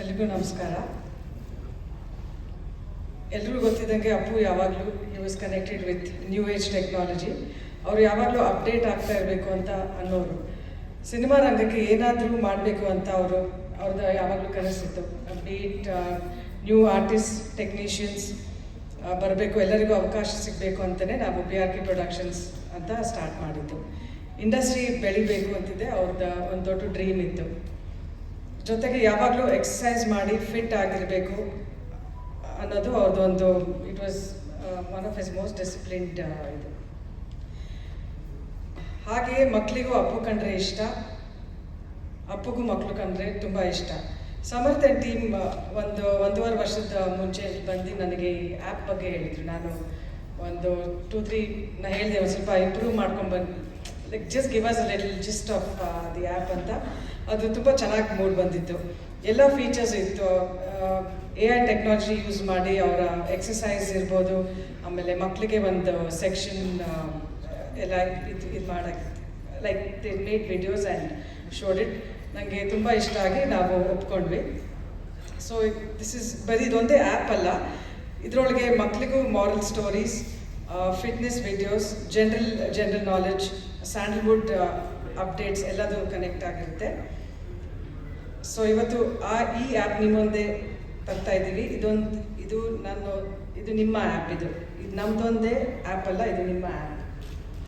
ಎಲ್ರಿಗೂ ನಮಸ್ಕಾರ. ಎಲ್ರಿಗೂ ಗೊತ್ತಿದ್ದಂಗೆ ಅಪ್ಪು ಯಾವಾಗಲೂ he was connected with new age technology ಅವರು ಯಾವಾಗಲೂ ಅಪ್ಡೇಟ್ ಆಗ್ತಾ ಇರಬೇಕು ಅಂತ ಅನ್ನೋರು. ಸಿನಿಮಾ ರಂಗಕ್ಕೆ ಏನಾದರೂ ಮಾಡಬೇಕು ಅಂತ ಅವರು ಅವ್ರದ್ದು ಯಾವಾಗಲೂ ಕನಸಿತ್ತು. ಅಪ್ಡೇಟ್ ನ್ಯೂ ಆರ್ಟಿಸ್ಟ್ ಟೆಕ್ನಿಷಿಯನ್ಸ್ ಬರಬೇಕು, ಎಲ್ಲರಿಗೂ ಅವಕಾಶ ಸಿಗಬೇಕು ಅಂತಲೇ ನಾವು ಬಿ ಆರ್ ಕೆ ಪ್ರೊಡಕ್ಷನ್ಸ್ ಅಂತ ಸ್ಟಾರ್ಟ್ ಮಾಡಿದ್ದು. ಇಂಡಸ್ಟ್ರಿ ಬೆಳಿಬೇಕು ಅಂತಿದೆ ಅವ್ರದ್ದು ಒಂದು ದೊಡ್ಡ ಡ್ರೀಮ್ ಇತ್ತು. ಜೊತೆಗೆ ಯಾವಾಗಲೂ ಎಕ್ಸಸೈಸ್ ಮಾಡಿ ಫಿಟ್ ಆಗಿರಬೇಕು ಅನ್ನೋದು ಅವ್ರದ್ದೊಂದು it was one of his most disciplined ಇದು. ಹಾಗೆಯೇ ಮಕ್ಕಳಿಗೂ ಅಪ್ಪು ಕಂಡ್ರೆ ಇಷ್ಟ, ಅಪ್ಪಗೂ ಮಕ್ಕಳು ಕಂಡ್ರೆ ತುಂಬ ಇಷ್ಟ. ಸಮರ್ಥನ್ ಟೀಮ್ ಒಂದು ಒಂದೂವರೆ ವರ್ಷದ ಮುಂಚೆ ಬಂದು ನನಗೆ ಈ ಆ್ಯಪ್ ಬಗ್ಗೆ ಹೇಳಿದರು. ನಾನು ಒಂದು ಟೂ ತ್ರೀ ನಾ ಹೇಳಿದೆ ಒಂದು ಸ್ವಲ್ಪ ಇಂಪ್ರೂವ್ ಮಾಡ್ಕೊಂಡು ಬಂದು like just give us little gist of the app ಅಂತ. ಅದು ತುಂಬ ಚೆನ್ನಾಗಿ ಮೂಡ್ ಬಂದಿತ್ತು. ಎಲ್ಲ ಫೀಚರ್ಸ್ ಇತ್ತು. ಎ ಐ ಟೆಕ್ನಾಲಜಿ ಯೂಸ್ ಮಾಡಿ ಅವರ ಎಕ್ಸಸೈಸ್ ಇರ್ಬೋದು. ಆಮೇಲೆ ಮಕ್ಕಳಿಗೆ ಒಂದು ಸೆಕ್ಷನ್ ಎಲ್ಲ ಇದು ಇದು ಮಾಡೋಕ್ಕೆ like the made videos and showed it ನನಗೆ ತುಂಬ ಇಷ್ಟ ಆಗಿ ನಾವು ಒಪ್ಕೊಂಡ್ವಿ. ಸೊ ದಿಸ್ ಇಸ್ ಬರೀ ಇದೊಂದೇ ಆ್ಯಪ್ ಅಲ್ಲ. ಇದರೊಳಗೆ ಮಕ್ಕಳಿಗೂ moral stories fitness videos general general knowledge Sandalwood updates ಎಲ್ಲದೂ ಕನೆಕ್ಟ್ ಆಗಿರುತ್ತೆ. ಸೊ ಇವತ್ತು ಆ ಈ ಆ್ಯಪ್ ನಿಮ್ಮ ಮುಂದೆ ತರ್ತಾ ಇದ್ದೀವಿ. ಇದೊಂದು, ಇದು ನಾನು ಇದು ನಿಮ್ಮ ಆ್ಯಪ್ ಇದು. ಇದು ನಮ್ಮದೊಂದೇ ಆ್ಯಪ್ ಅಲ್ಲ, ಇದು ನಿಮ್ಮ ಆ್ಯಪ್